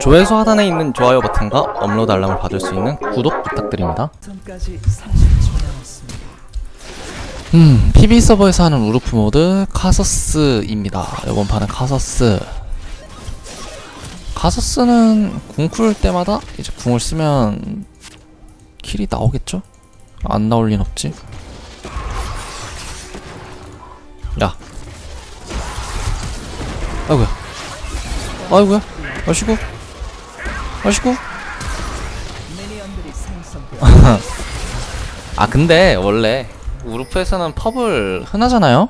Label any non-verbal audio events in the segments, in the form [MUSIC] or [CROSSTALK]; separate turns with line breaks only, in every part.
조회수 하단에 있는 좋아요 버튼과 업로드 알람을 받을 수 있는 구독 부탁드립니다.
전까지 30초 남았습니다.
음, PB 서버에서 하는 우르프 모드 카서스입니다. 이번 판은 카서스. 카서스는 궁풀 때마다 이제 궁을 쓰면 킬이 나오겠죠? 안 나올 린 없지. 야. 아이고야. 아이고야. 아시고. 아시고. [LAUGHS] 아 근데 원래 우르프에서는 펍을 흔하잖아요.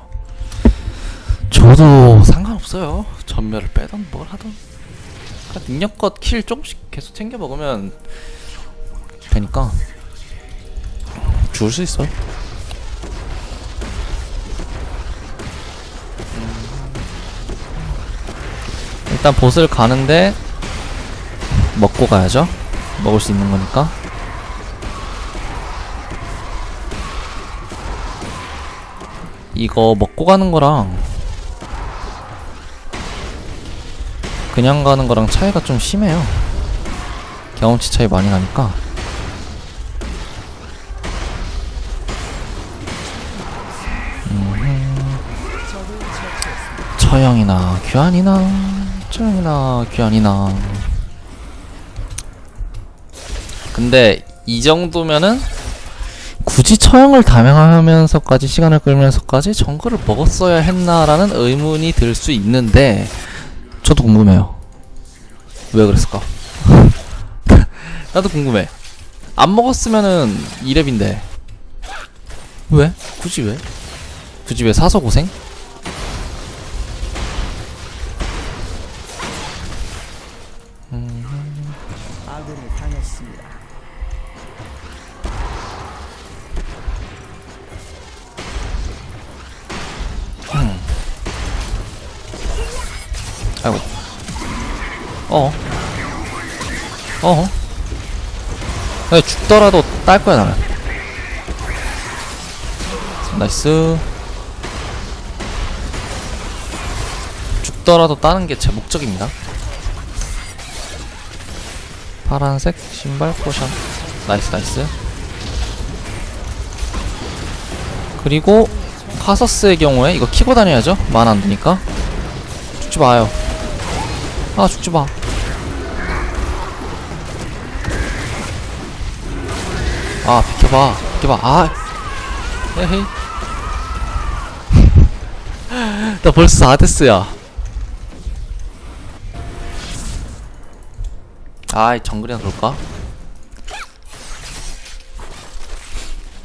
저도 상관없어요. 전멸을 빼던 뭘 하던. 그냥 능력껏 킬 조금씩 계속 챙겨 먹으면 되니까 죽을 수 있어요. 일단 보스를 가는데 먹고 가야죠. 먹을 수 있는 거니까. 이거 먹고 가는 거랑 그냥 가는 거랑 차이가 좀 심해요. 경험치 차이 많이 나니까. 음, 처형이나 귀환이나 처형이나 귀환이나 근데 이 정도면은 굳이 처형을 담행하면서까지 시간을 끌면서까지 정글을 먹었어야 했나라는 의문이 들 수 있는데 저도 궁금해요. 왜 그랬을까? [LAUGHS] 나도 궁금해. 안 먹었으면은 2렙인데 왜? 굳이 왜? 굳이 왜 사서 고생? 나 죽더라도 딸 거야 나는. 나이스. 죽더라도 따는 게 제 목적입니다. 파란색 신발 포션. 나이스 나이스. 그리고 카서스의 경우에 이거 키고 다녀야죠. 만 안 되니까. 죽지 마요. 아 죽지 마. 아 비켜봐, 비켜봐. 아, 에헤이. [LAUGHS] 나 벌써 4데스야. 아이 정글이나 그럴까?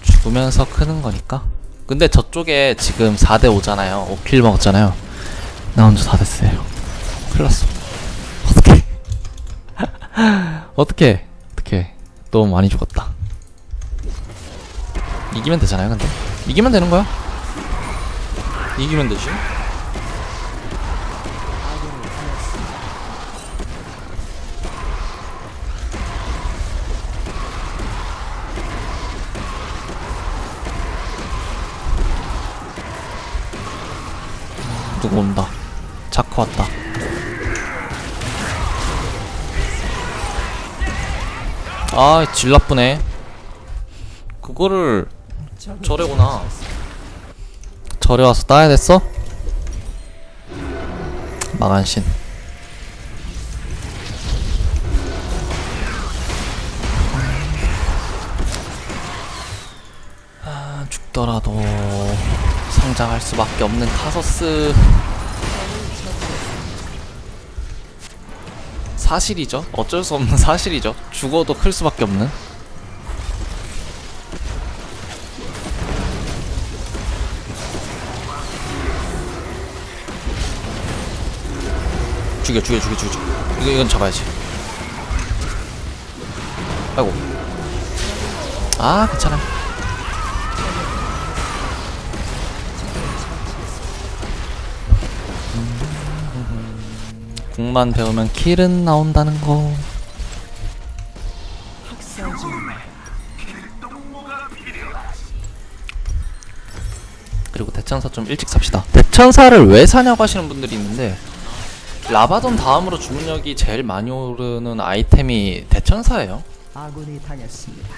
죽으면서 크는 거니까. 근데 저쪽에 지금 4대 5잖아요. 5킬 먹었잖아요. 나 혼자 4데스예요. 큰일 났어. 어떡해. [LAUGHS] 어떡해. 어떡해. 너무 많이 죽었다. 이기면 되잖아요, 근데. 이기면 되는 거야. 이기면 되지. 누구 온다. 자크 왔다. 아, 질 나쁘네. 그거를 저래구나. 절에 와서 따야 됐어? 마간신. 아, 죽더라도 성장할 수밖에 없는 카서스. 사실이죠. 어쩔 수 없는 사실이죠. 죽어도 클 수밖에 없는. 죽여, 죽여, 죽여, 죽여. 이거 이건 잡아야지. 아이고. 아, 괜찮아. 궁만 배우면 킬은 나온다는 거. 그리고 대천사 좀 일찍 삽시다. 대천사를 왜 사냐고 하시는 분들이 있는데 라바돈 다음으로 주문력이 제일 많이 오르는 아이템이 대천사예요.
아군이 당했습니다.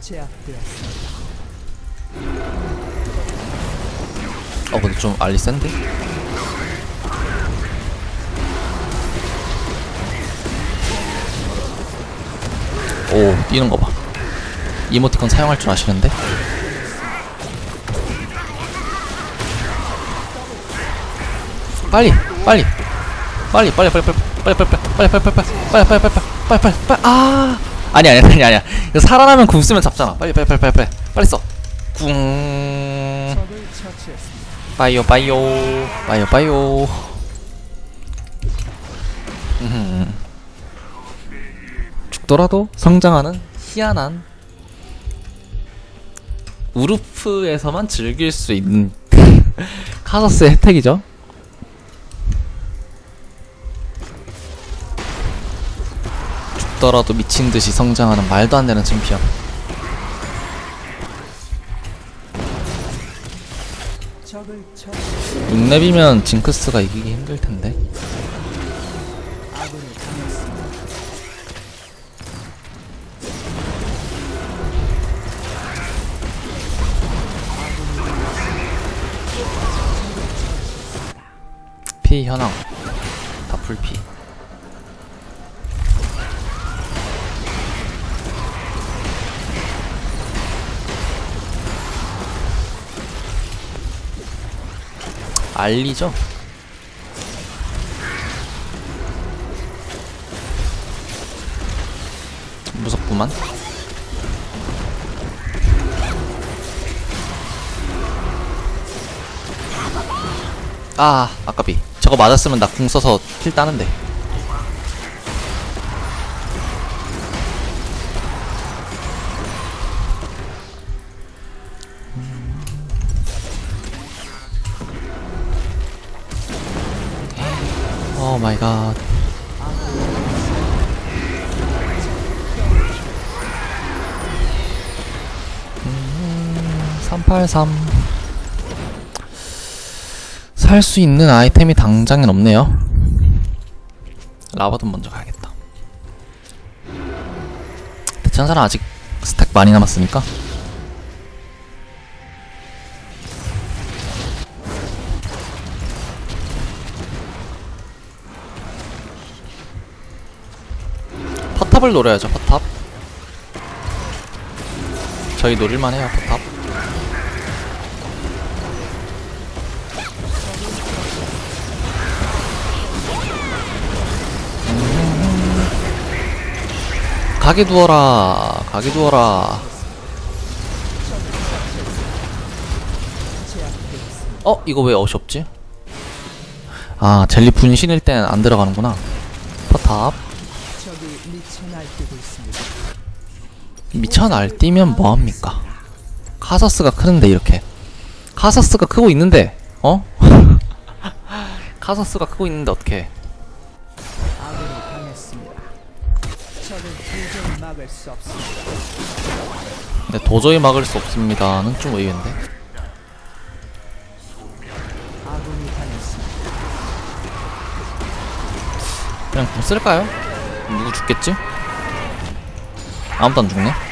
제압되었습니다.
어 근데 좀 알리 센데? 오 뛰는 거 봐. 이모티콘 사용할 줄 아시는데? 빨리 빨리 빨리 빨리 빨리 빨리 빨리 빨리 빨리 빨리 빨리 빨리 빨리 빨리 빨리 빨리 빨리 아 아니 아니 아니 아니야 살아나면 궁 쓰면 잡잖아 빨리 빨리 빨리 빨리 빨리 빨리 써궁 빠이요 빠이요 빠이요 음흠. 죽더라도 성장하는 희한한 우루프에서만 즐길 수 있는 카서스의 혜택이죠 죽더라도 미친듯이 성장하는 말도 안 되는 챔피언. 6렙이면 징크스가 이기기 힘들 텐데
아군이 당했습니다.
피 현황 다 풀피 알리죠? 무섭구만. 아 아까비. 저거 맞았으면 나 궁 써서 킬 따는데 마이 갓383 살 수 있는 아이템이 당장엔 없네요. 라바돈 먼저 가야겠다. 대천사는 아직 스택 많이 남았으니까. 포탑을 노려야죠, 포탑. 저희 노릴만 해요, 포탑. 가게 두어라 가게 두어라 어? 이거 왜 어시 없지? 아 젤리 분신일 땐 안 들어가는구나 포탑
미쳐 날
뛰면 뭐합니까 카서스가 크는데 이렇게 카서스가 크고 있는데 어? [LAUGHS] 카서스가 크고 있는데 어떻게. 근데 도저히 막을 수 없습니다는 좀 의외인데. 그냥 공 쓸까요? 누구 죽겠지? 아무도 안 죽네.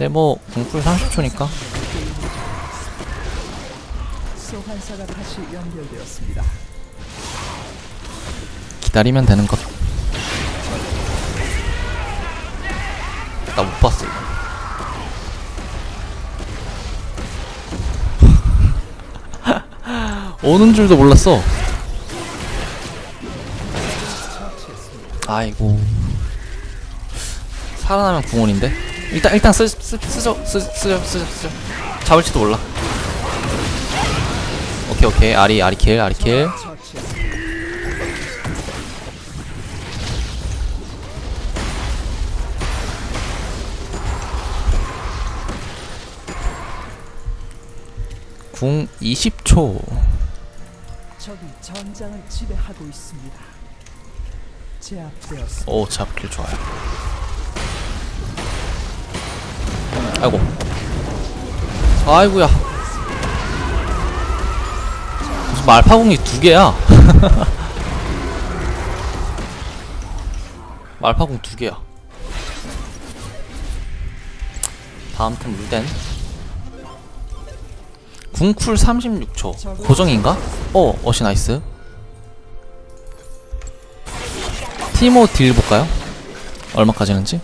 네, 뭐, 공풀 30초니까.
소환사가 다시 연결되었습니다.
기다리면 되는 것. 나 못 봤어, 이거. [LAUGHS] 오는 줄도 몰랐어. 아이고. 살아나면 궁원인데? 일단, 일단 쓰, 쓰, 쓰죠. 쓰, 쓰죠, 쓰죠, 쓰죠. 잡을지도 몰라. 오케이, 오케이. 아리, 아리 킬, 아리 킬.
처치했습니다.
궁 20초.
적이 전장을 지배하고 있습니다. 제압되었습니다.
오, 잡길 좋아요. 아이고. 아이구야. 무슨 말파공이 두 개야? [LAUGHS] 말파공 두 개야. 다음 템 물덴. 궁쿨 36초. 고정인가? 어 어시 나이스. 티모 딜 볼까요? 얼마까지 는지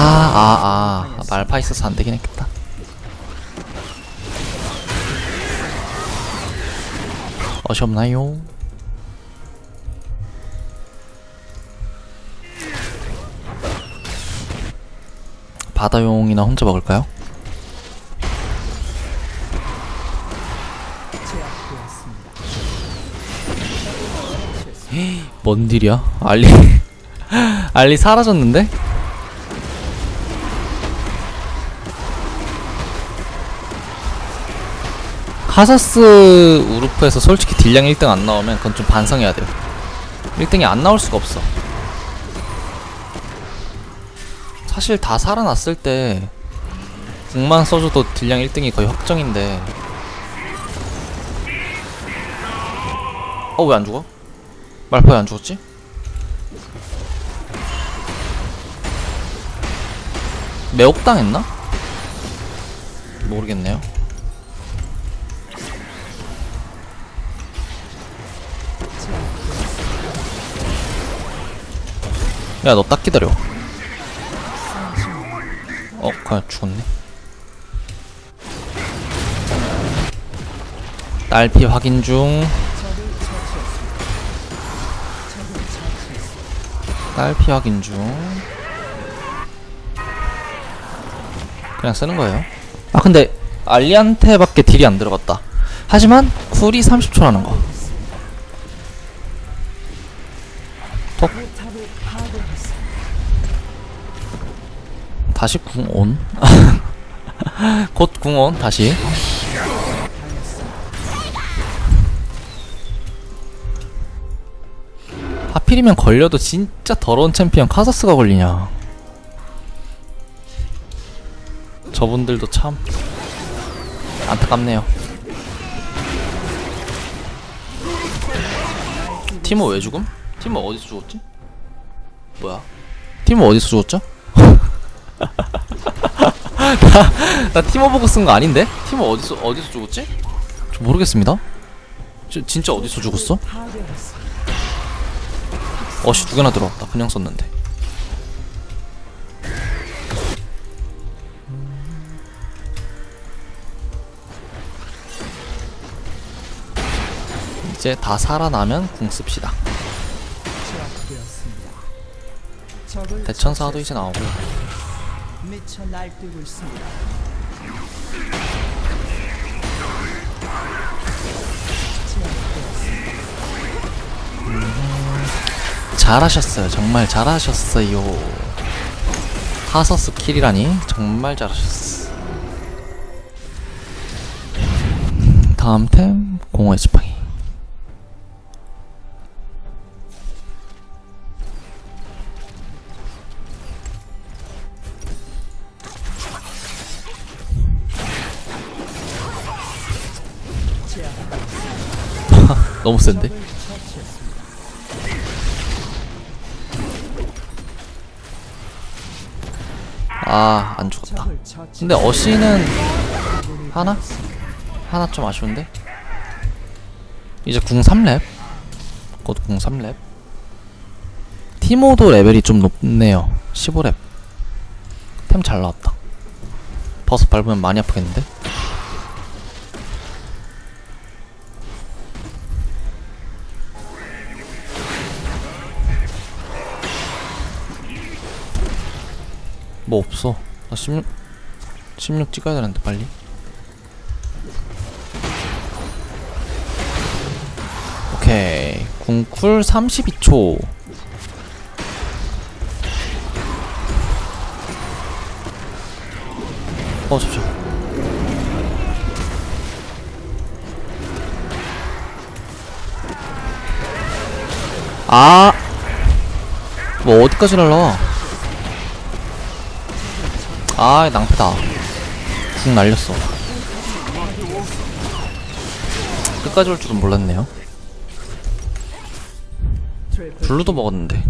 아, 아, 아. 말파 있어서 안 되긴 했겠다. 어시 없나요? 바다용이나 혼자 먹을까요? 뭔 딜이야? 알리 [LAUGHS] 알리 사라졌는데? 카사스 우르프에서 솔직히 딜량 1등 안 나오면 그건 좀 반성해야 돼요 1등이 안 나올 수가 없어 사실 다 살아났을 때 궁만 써줘도 딜량 1등이 거의 확정인데 어 왜 안 죽어? 말파 왜안 죽었지? 매혹당했나? 모르겠네요. 야, 너 딱 기다려. 어, 그냥 죽었네. 딸피 확인 중. 딸피 확인 중. 그냥 쓰는 거예요. 아 근데 알리한테밖에 딜이 안 들어갔다. 하지만 쿨이 30초라는 거. 톡. 다시 궁 온. [LAUGHS] 곧 궁 온. 다시. 하필이면 걸려도 진짜 더러운 챔피언 카사스가 걸리냐. 저분들도 참 안타깝네요. 티모 왜 죽음? 티모 어디서 죽었지? 뭐야? [LAUGHS] 티모 어디서 죽었죠? 나, 나 티모 보고 쓴 거 아닌데? 티모 어디서 어디서 죽었지? 저 모르겠습니다. 저, 진짜 어디서 죽었어? 어씨 두 개나 들어왔다. 그냥 썼는데. 이제 다 살아나면 궁 씁시다. 대천사도 이제 나오고.
미쳐 날뛰고 있습니다. 제압되었습니다.
잘하셨어요. 정말 잘하셨어요. 하서스 킬이라니 정말 잘하셨어. 다음 템 공허의 지 센데? 아, 안 죽었다. 근데 어시는 하나? 하나 좀 아쉬운데? 이제 궁 3렙? 곧궁 3렙? 티모도 레벨이 좀 높네요 15렙 템 잘 나왔다 버섯 밟으면 많이 아프겠는데? 뭐 없어. 나 16, 16 찍어야 되는데 빨리. 오케이. 궁쿨 32초. 어 잠시만 아! 뭐 어디까지 날라 아 낭패다 궁 날렸어. 끝까지 올 줄은 몰랐네요. 블루도 먹었는데.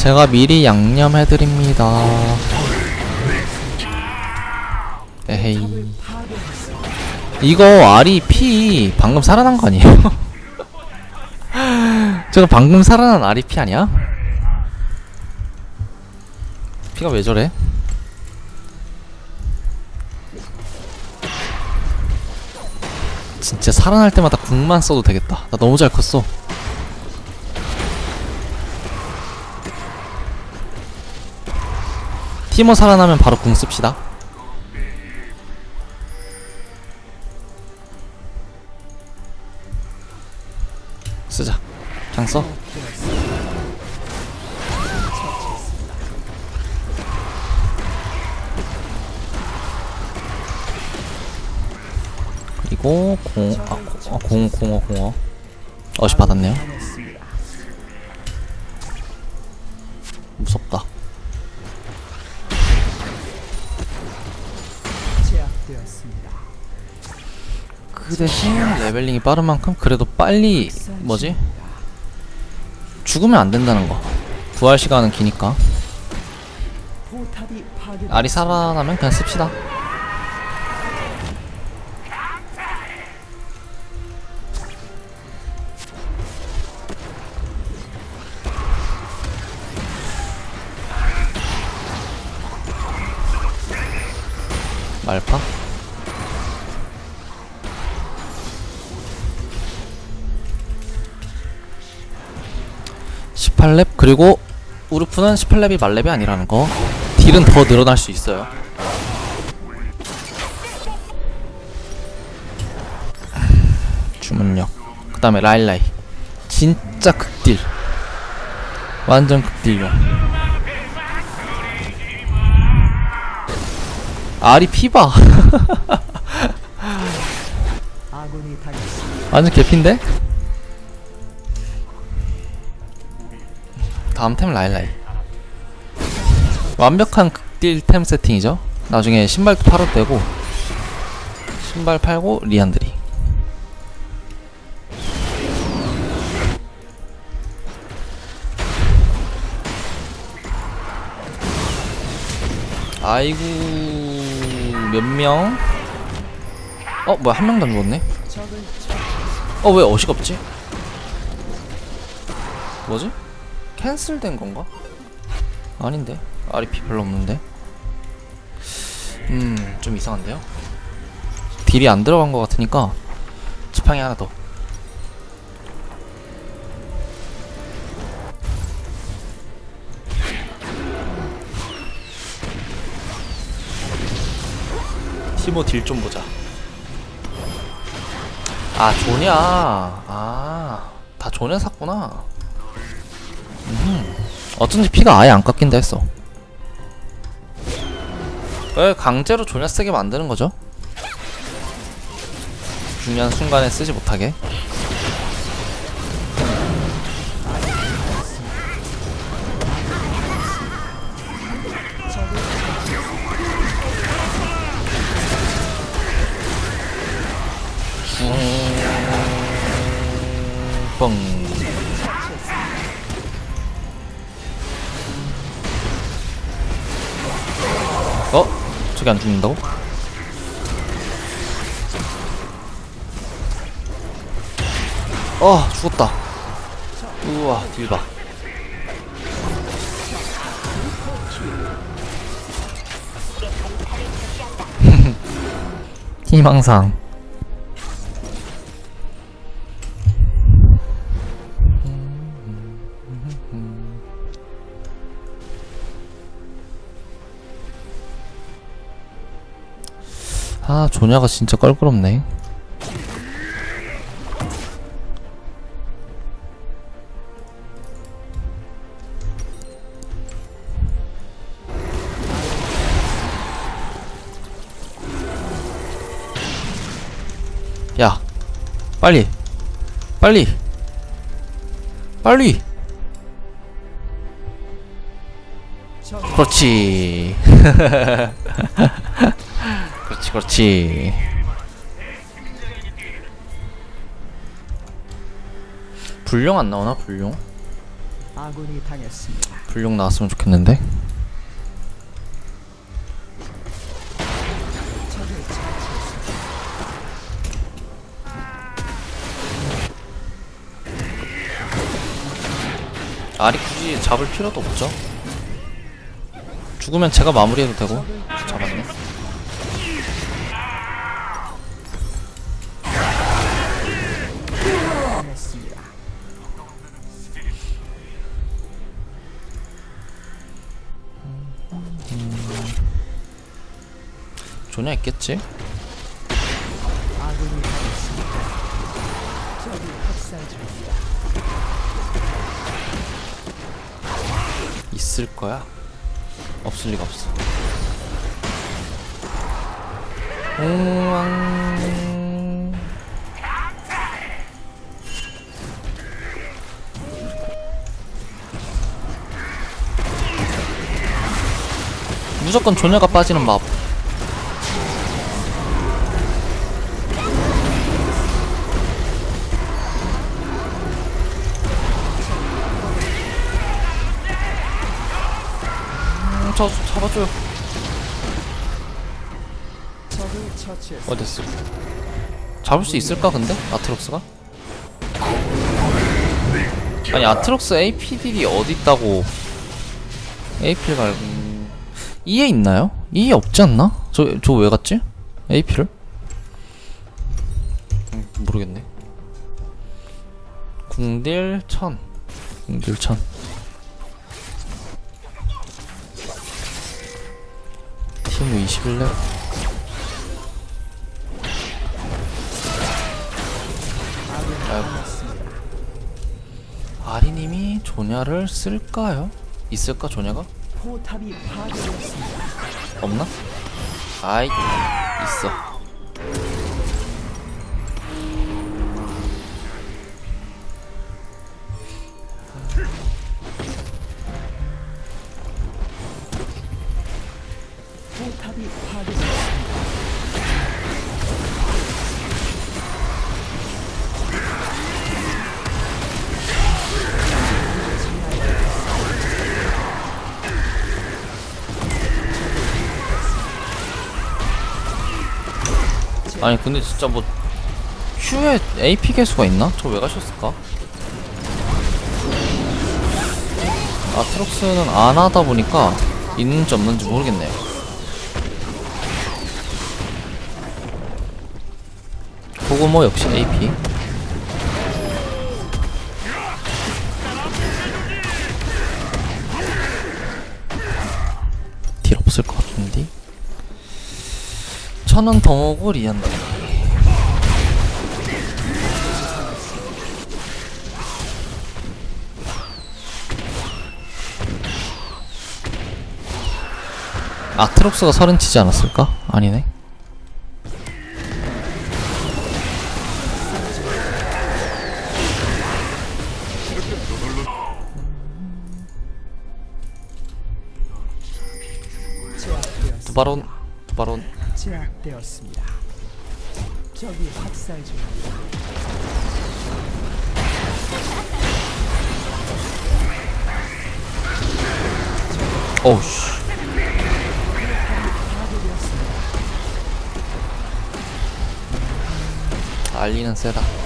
제가 미리 양념해드립니다. 에헤이. 이거 알이 피 방금 살아난 거 아니에요? [LAUGHS] 저거 방금 살아난 알이 피 아니야? 피가 왜 저래? 진짜 살아날 때마다 궁만 써도 되겠다. 나 너무 잘 컸어. 티모 살아나면 바로 궁 씁시다. 쓰자. 그냥 써. 그리고 공, 아, 공, 아, 공, 공어, 공어. 어시 받았네요. 무섭다. 그 대신 레벨링이 빠른 만큼 그래도 빨리 뭐지? 죽으면 안 된다는 거. 부활 시간은 기니까. 알이 살아나면 그냥 씁시다. 그리고 우르프는 18렙이 말렙이 아니라는 거. 딜은 더 늘어날 수 있어요. 주문력. 그 다음에 라일라이. 진짜 극딜. 완전 극딜용. 아리 피바. [LAUGHS] 완전 개핀데? 다음 템 라일라이 완벽한 극딜 템 세팅이죠 나중에 신발도 팔아도 되고 신발 팔고 리안드리 아이고 몇 명? 어 뭐야 한 명도 안 죽었네 어 왜 어시가 없지? 뭐지? 캔슬된 건가? 아닌데? RP 별로 없는데? 음 좀 이상한데요? 딜이 안 들어간 것 같으니까 지팡이 하나 더. 티모 딜 좀 보자. 아 조냐 아다 조냐 샀구나. 음 어쩐지 피가 아예 안 깎인다 했어. 왜 강제로 조냐 쓰게 만드는 거죠? 중요한 순간에 쓰지 못하게. 뻥 저기 안 죽는다고? 어 죽었다. 우와 딜봐. [LAUGHS] 희망상 소녀가 진짜 껄끄럽네. 야 빨리. 빨리. 빨리. 그렇지. [LAUGHS] 그렇지 그렇지. 불룡 안 나오나 불룡?
아군이 당했습니다.
불룡 나왔으면 좋겠는데?
적을.
알이 굳이 잡을 필요도 없죠. 죽으면 제가 마무리해도 되고. 잡았네 조냐 있겠지. 있을 거야? 없을 리가 없어. 우왕. 무조건 조냐가 빠지는 맵 음, 저 잡아줘요
처치했습니다.
어딨어 잡을 수 있을까 근데? 아트록스가? 아니 아트록스 APD이 어딨다고 AP를 갈고 E에 있나요? E에 없지 않나? 저 저 왜 갔지? AP를? 음, 모르겠네 궁딜 천 궁딜 천 팀 21렙
아군이
아이고.
당했습니다.
아리님이 조냐를 쓸까요? 있을까 조냐가? 없나? 아이 있어 아니 근데 진짜 뭐 Q에 AP 개수가 있나? 저 왜 가셨을까? 아트록스는 안 하다 보니까 있는지 없는지 모르겠네요 고구모 역시 AP 천원 더 모으고 리안다 아트록스가 서른 치지 않았을까? 아니네 두바론
제압되었습니다. 적이 학살 중입니다.
어우씨 알리는 세다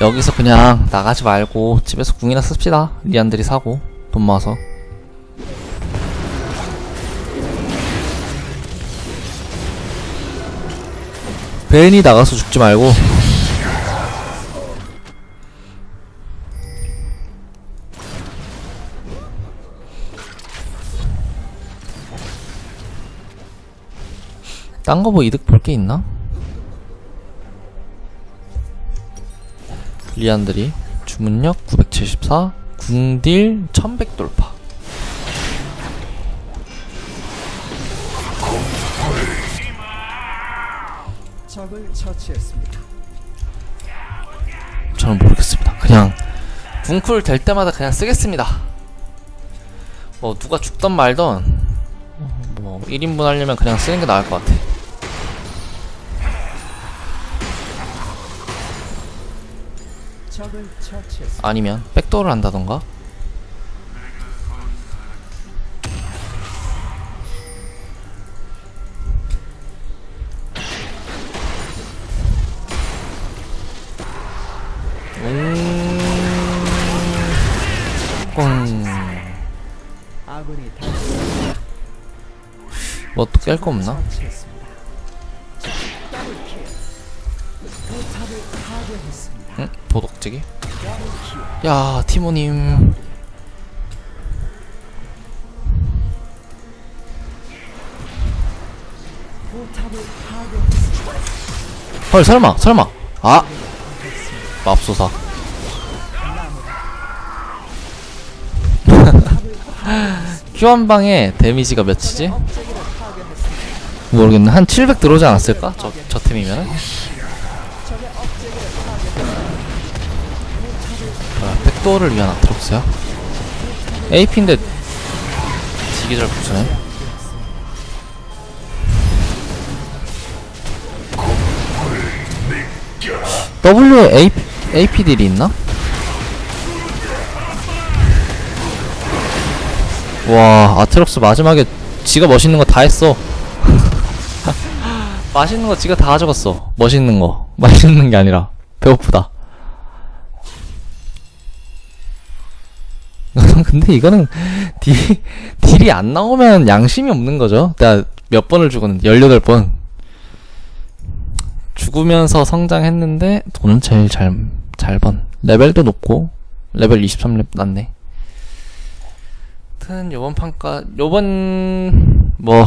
여기서 그냥 나가지 말고 집에서 궁이나 씁시다. 리안들이 사고 돈 모아서. 베인이 나가서 죽지 말고. 딴 거 뭐 이득 볼 게 있나? 리안들이 주문력 974 궁딜 1100 돌파
적을 처치했습니다.
저는 모르겠습니다. 그냥 궁쿨 될 때마다 그냥 쓰겠습니다. 뭐 누가 죽던 말던 뭐 1인분 하려면 그냥 쓰는 게 나을 것 같아. 아니면 백도어를 한다던가. 음... 꽝.
아군이 다
뭐또 깰거 없나?
포탑을 파괴했습니다.
응? 도덕지기? 야, 티모님. 헐, 설마, 설마. 아! 맙소사. [LAUGHS] 큐한 방에 데미지가 몇이지? 모르겠네. 한 700 들어오지 않았을까? 저, 저 템이면은? 백도어를 위한 아트록스야? AP인데 되게 잘 붙이네. W에 AP, AP 딜이 있나? 와, 아트록스 마지막에 지가 멋있는 거 다 했어. [LAUGHS] 맛있는 거 지가 다 가져갔어. 멋있는 거. [LAUGHS] 맛있는 게 아니라. 배고프다. [LAUGHS] 근데 이거는 딜, 딜이 안 나오면 양심이 없는 거죠. 내가 몇 번을 죽었는데, 18번. 죽으면서 성장했는데, 돈은 제일 잘, 잘 번. 레벨도 높고, 레벨 23렙 났네. 하여튼, 요번 판까, 요번, 뭐.